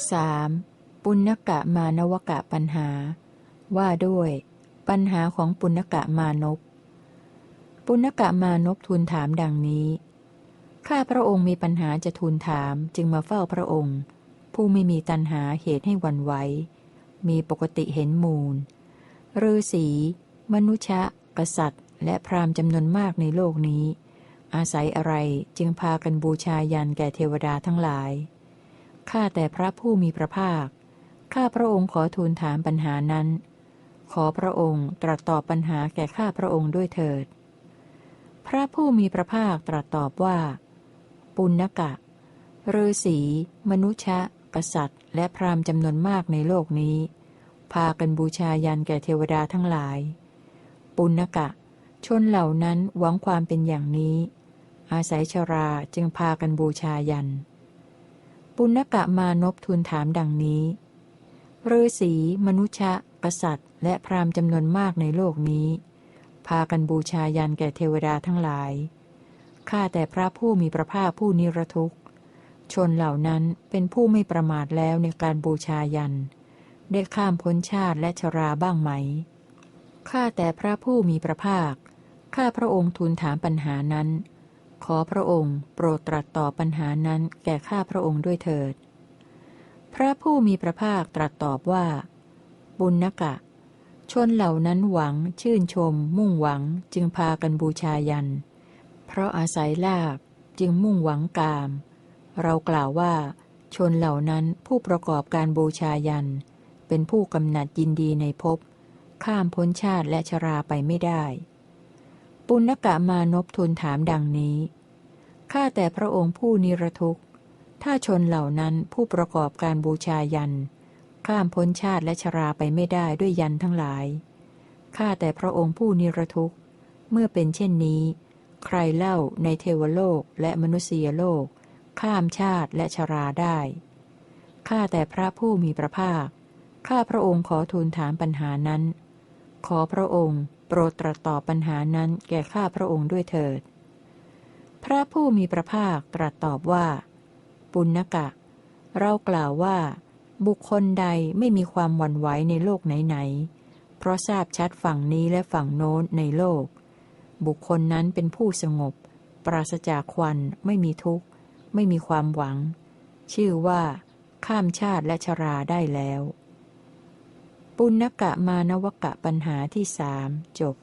3. ปุณกะมานวกะปัญหา ว่าด้วย ปัญหาของปุณกะมานพปุณกะมานพทูลถามดังนี้ ข้าพระองค์มีปัญหาจะทูลถามจึงมาเฝ้าพระองค์ ผู้ไม่มีตัณหาเหตุให้วันไหวมีปกติเห็นมูลฤาษีมนุษย์กษัตริย์ และพราหมณ์จำนวนมากในโลกนี้ อาศัยอะไรจึงพากันบูชายันแก่เทวดาทั้งหลาย ข้าแต่พระผู้มีพระภาค ข้าพระองค์ขอทูลถามปัญหานั้น ขอพระองค์ตรัสตอบปัญหาแก่ข้าพระองค์ด้วยเถิด พระผู้มีพระภาคตรัสตอบว่า ปุณกะฤาษีมนุษย์กษัตริย์ และพราหมณ์จำนวนมากในโลกนี้ พากันบูชายันแก่เทวดาทั้งหลาย ปุณกะ ชนเหล่านั้นหวังความเป็นอย่างนี้ อาศัยชราจึงพากันบูชายัน ปุณกะมานพทูลถามดังนี้ฤาษีมนุษย์กษัตริย์ และพราหมณ์จำนวนมากในโลกนี้ พากันบูชายันแก่เทวดาทั้งหลาย ข้าแต่พระผู้มีพระภาคผู้นิรทุกข์ ชนเหล่านั้นเป็นผู้ไม่ประมาทแล้วในการบูชายัน ได้ข้ามพ้นชาติและชราบ้างไหม ข้าแต่พระผู้มีพระภาค ข้าพระองค์ทูลถามปัญหานั้น ขอพระองค์ โปรดตรัสตอบปัญหานั้นแก่ข้าพระองค์ด้วยเถิด พระผู้มีพระภาคตรัสตอบว่า บุญนกะ ชนเหล่านั้นหวัง ชื่นชม มุ่งหวังจึงพากันบูชายัน เพราะอาศัยลาบจึงมุ่งหวังกาม เรากล่าวว่า ชนเหล่านั้นผู้ประกอบการบูชายัน เป็นผู้กำหนัดยินดีในภพข้ามพ้นชาติและชราไปไม่ได้ ปุณกะมานพทูลถามดังนี้ ข้าแต่พระองค์ผู้นิรทุกข์ ถ้าชนเหล่านั้นผู้ประกอบการบูชายัน ข้ามพ้นชาติและชราไปไม่ได้ด้วยยันทั้งหลาย ข้าแต่พระองค์ผู้นิรทุกข์ เมื่อเป็นเช่นนี้ ใครเล่าในเทวโลกและมนุษยโลก ข้ามชาติและชราได้ ข้าแต่พระผู้มีพระภาค ข้าพระองค์ขอทูลถามปัญหานั้น ขอพระองค์ โปรดตรัสตอบปัญหานั้นแก่ข้าพระองค์ด้วยเถิด พระผู้มีพระภาคตรัสตอบว่า ปุณกะ เรากล่าวว่า บุคคลใดไม่มีความหวั่นไหวในโลกไหนๆ เพราะทราบชัดฝั่งนี้และฝั่งโน้นในโลก บุคคลนั้นเป็นผู้สงบ ปราศจากควันไม่มีทุกข์ ไม่มีความหวัง ชื่อว่า ข้ามชาติและชราได้แล้ว ปุณกะมานวกะปัญหาที่สามจบ